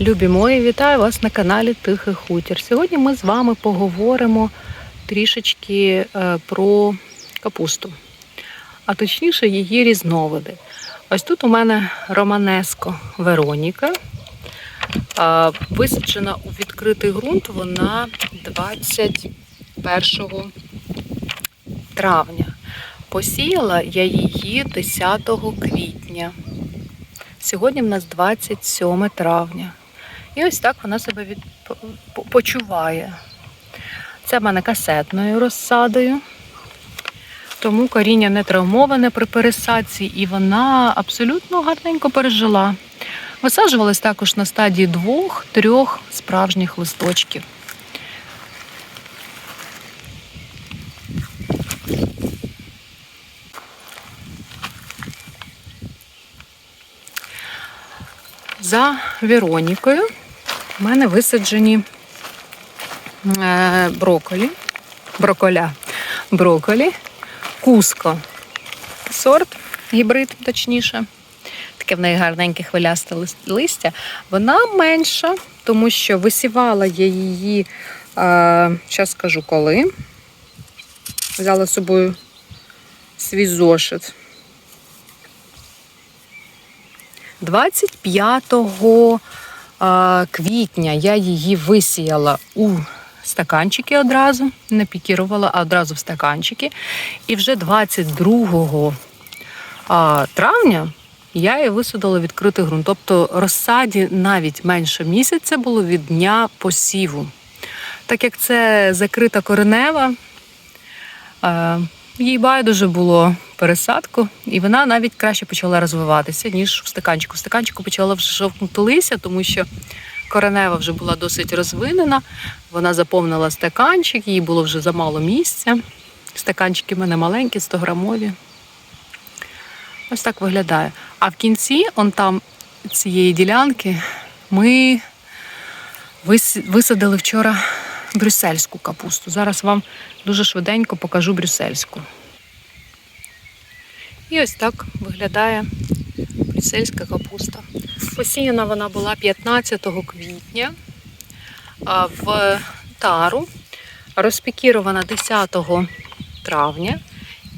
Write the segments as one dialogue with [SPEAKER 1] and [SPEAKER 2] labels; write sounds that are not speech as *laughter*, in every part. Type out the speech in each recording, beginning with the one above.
[SPEAKER 1] Любі мої, вітаю вас на каналі Тихий Хутір. Сьогодні ми з вами поговоримо трішечки е, про капусту, а точніше її різновиди. Ось тут у мене Романеско Вероніка. Висаджена у відкритий ґрунт вона 21 травня. Посіяла я її 10 квітня. Сьогодні в нас 27 травня. І ось так вона себе від... почуває. Це в мене касетною розсадою, тому коріння не травмоване при пересадці, і вона абсолютно гарненько пережила. Висаджувалась також на стадії двох-трьох справжніх листочків. За Веронікою в мене висаджені е, броколі, броколя, броколі, куско, сорт, гібрид, точніше. Таке в неї гарненьке хвилясте листя. Вона менша, тому що висівала я її, зараз скажу коли. Взяла з собою свій зошит. 25 квітня я її висіяла у стаканчики одразу, не пікірувала, а одразу в стаканчики. І вже 22 травня я її висадила відкритий ґрунт. Тобто розсаді навіть менше місяця було від дня посіву. Так як це закрита коренева, їй байдуже було пересадку, і вона навіть краще почала розвиватися, ніж в стаканчику. В стаканчику почала вже жовкнути листя, тому що коренева вже була досить розвинена. Вона заповнила стаканчик, їй було вже замало місця. Стаканчики в мене маленькі, 100 грамові. Ось так виглядає. А в кінці, он там цієї ділянки, ми висадили вчора брюссельську капусту. Зараз вам дуже швиденько покажу брюссельську. І ось так виглядає брюссельська капуста. Посіяна вона була 15 квітня в тару, розпікірована 10 травня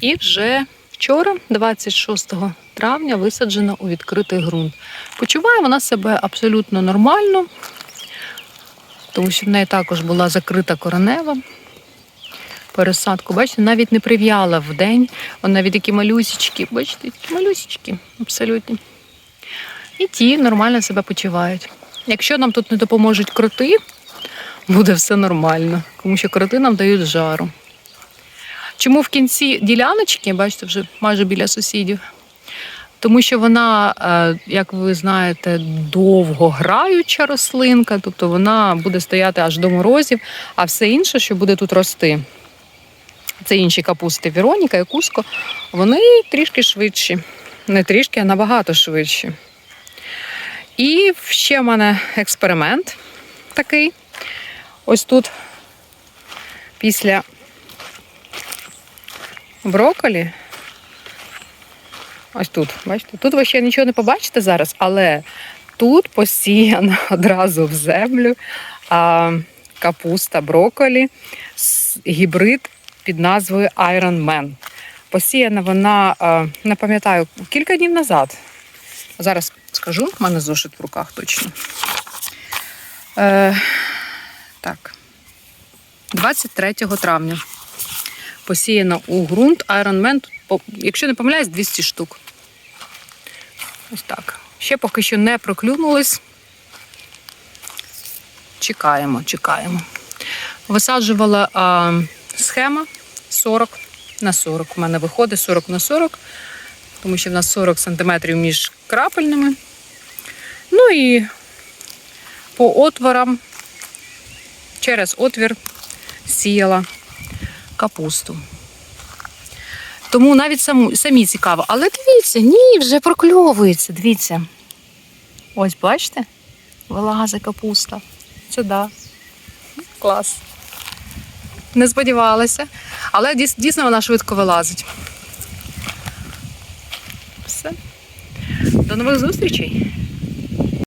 [SPEAKER 1] і вже вчора, 26 травня, висаджена у відкритий ґрунт. Почуває вона себе абсолютно нормально, тому що в неї також була закрита коренева. Пересадку, бачите, навіть не прив'яла в день. Вон навіть такі малюсічки, бачите, такі малюсічки абсолютно. І ті нормально себе почувають. Якщо нам тут не допоможуть кроти, буде все нормально, тому що кроти нам дають жару. Чому в кінці діляночки, бачите, вже майже біля сусідів, тому що вона, е, як ви знаєте, довгограюча рослинка, тобто вона буде стояти аж до морозів, а все інше, що буде тут рости, це інші капусти Вероніка і Куско, вони трішки швидші. Не трішки, а набагато швидші. І ще в мене експеримент такий. Ось тут після брокколі. Ось тут, бачите? Тут ви ще нічого не побачите зараз, але тут посіяна *laughs* одразу в землю а, капуста брокколі, с- гібрид під назвою Iron Man. Посіяна вона, не пам'ятаю, кілька днів назад. Зараз скажу, в мене зошит в руках точно. Е, так. 23 травня посіяна у ґрунт Iron Man. Якщо не помиляюсь, 200 штук. Ось так. Ще поки що не проклюнулись. Чекаємо, чекаємо. Висаджувала а, схема 40 на 40. У мене виходить 40 на 40, тому що в нас 40 см між крапельними. Ну і по отворам через отвір сіяла капусту. Тому навіть саму, самі цікаво. Але дивіться, ні, вже прокльовується. Дивіться. Ось, бачите? Вилазить капуста. Це да. Клас. Не сподівалася. Але дійсно вона швидко вилазить. Все. До нових зустрічей!